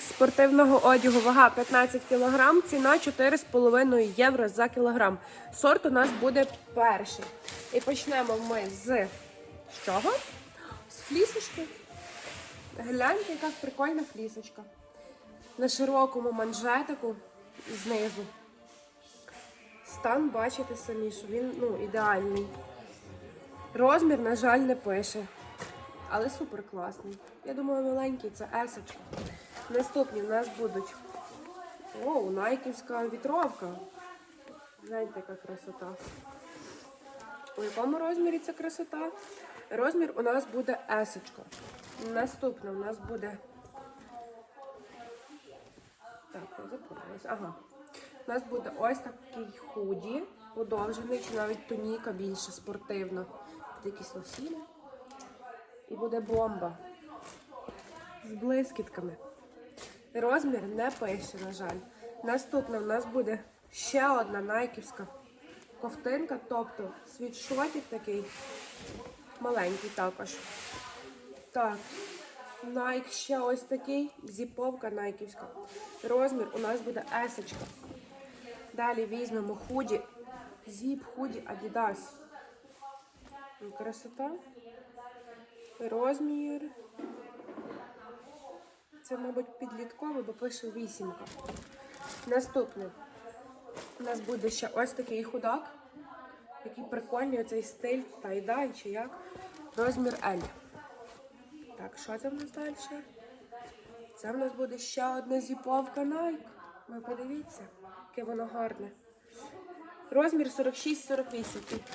Спортивного одягу вага 15 кг, ціна 4,5 євро за кілограм. Сорт у нас буде перший. І почнемо ми з з чого? З флісочки. Гляньте, яка прикольна флісочка. На широкому манжетику знизу. Стан бачите самі, що він ну, ідеальний. Розмір, на жаль, не пише. Але супер класний. Я думаю, маленький це есочка. Наступні в нас будуть. О, найківська вітровка. Гляньте, яка красота. У якому розмірі ця красота? Розмір у нас буде есочка. Наступна у нас буде. Так, запуталась. Ага. У нас буде ось такий худі, подовжений, чи навіть туніка більше спортивна. Буде якісь лосіни. І буде бомба з блискітками. Розмір не пише, на жаль. Наступна в нас буде ще одна найківська ковтинка, тобто світшотик такий маленький також. Так, Найк ще ось такий, зіповка найківська. Розмір у нас буде есочка. Далі візьмемо худі, зіп, худі. Ну, Красота. Розмір. Це, мабуть, підлітковий, бо пише вісімка. Наступне. У нас буде ще ось такий худак. Який прикольний оцей стиль тайдай чи як. Розмір L. Так, що це в нас далі? Це в нас буде ще одна зіповка Nike. Ви подивіться, яке воно гарне. Розмір 46-48.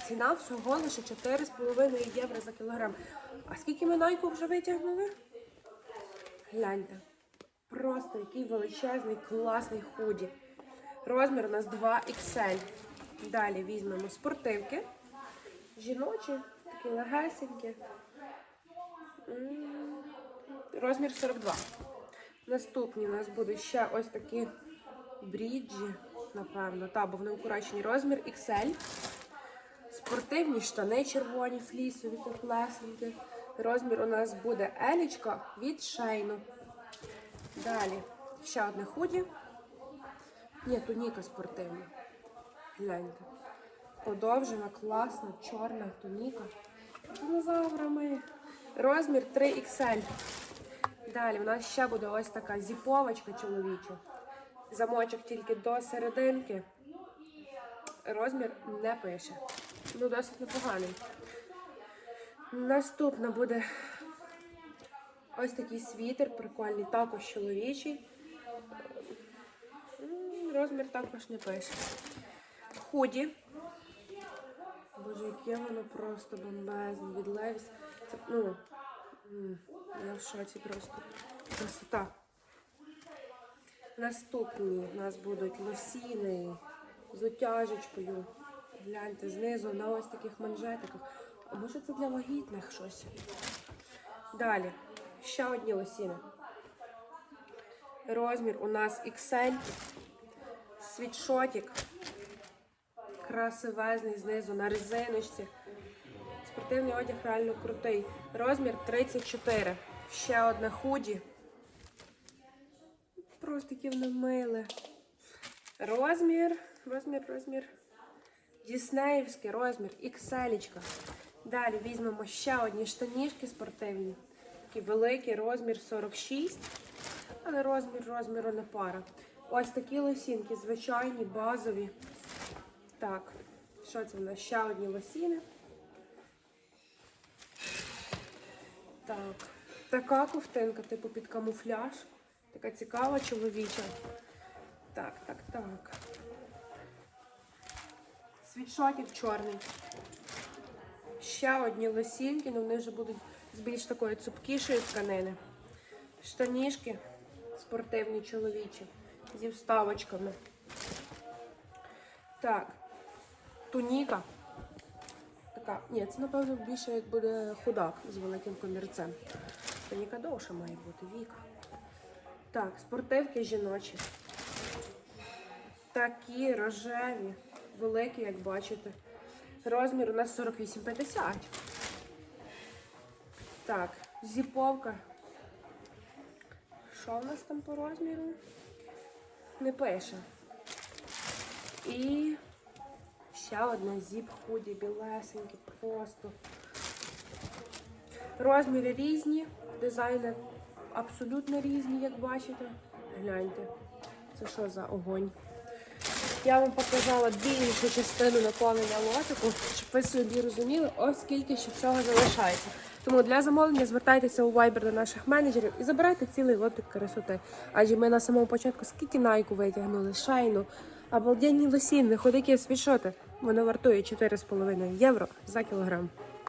Ціна всього лише 4,5 євро за кілограм. А скільки ми найку вже витягнули? Гляньте. Просто який величезний, класний худі. Розмір у нас 2XL. Далі візьмемо спортивки. Жіночі, такі легесенькі. Розмір 42. Наступні у нас будуть ще ось такі бріджі, напевно. Та, бо вони укорочені. Розмір XL. Спортивні штани червоні, флісові, теплесенькі. Розмір у нас буде елічка від шейну. Далі ще одне худі. Ні, туніка спортивна. Гляньте. Подовжена, класна, чорна туніка. Динозаврами. Розмір 3XL. Далі у нас ще буде ось така зіповочка чоловіча. Замочок тільки до серединки. Розмір не пише. Ну, досить непоганий. Наступна буде ось такий світер, прикольний, також чоловічий. Розмір також не пише. Худі. Боже, яке воно просто бомбезне. Від Levi's. Це, ну, я в шоці просто. Красота. Наступні у нас будуть лосіни з утяжечкою. Гляньте, знизу на ось таких манжетиках. А може це для вагітних щось? Далі. Ще одні лосіни. Розмір у нас XL. Світшотик. Красивезний знизу на резиночці. Спортивний одяг реально крутий. Розмір 34. Ще одне худі. Просто такі вони миле. Розмір, розмір, розмір. Діснеївський розмір, XL. Далі візьмемо ще одні штанішки спортивні. Такий великий розмір 46. Але розмір розміру не пара. Ось такі лосінки, звичайні, базові. Так, що це в нас? Ще одні лосіни. Так, така ковтинка, типу під камуфляж. Така цікава чоловіча. Так, так, так. Світшотик чорний. Ще одні лосінки, але вони вже будуть з більш такої цупкішої тканини. Штанішки спортивні чоловічі зі вставочками. Так, туніка. Така, ні, це, напевно, більше як буде худак з великим комірцем. Туніка довша має бути вік. Так, спортивки жіночі. Такі рожеві, великі, як бачите. Розмір у нас 48,50. Так, зіповка. що в нас там по розміру? Не пише. І ще одне зіп худі, білесеньке, просто. Розміри різні, дизайни абсолютно різні, як бачите. Гляньте, це що за огонь. Я вам показала більшу частину наповнення лотику, щоб ви собі розуміли, ось скільки ще всього залишається. Тому для замовлення звертайтеся у Viber до наших менеджерів і забирайте цілий лотик красоти. Адже ми на самому початку скільки найку витягнули, шайну, обалденні лосіни, ходики світшоти. Воно вартує 4,5 євро за кілограм.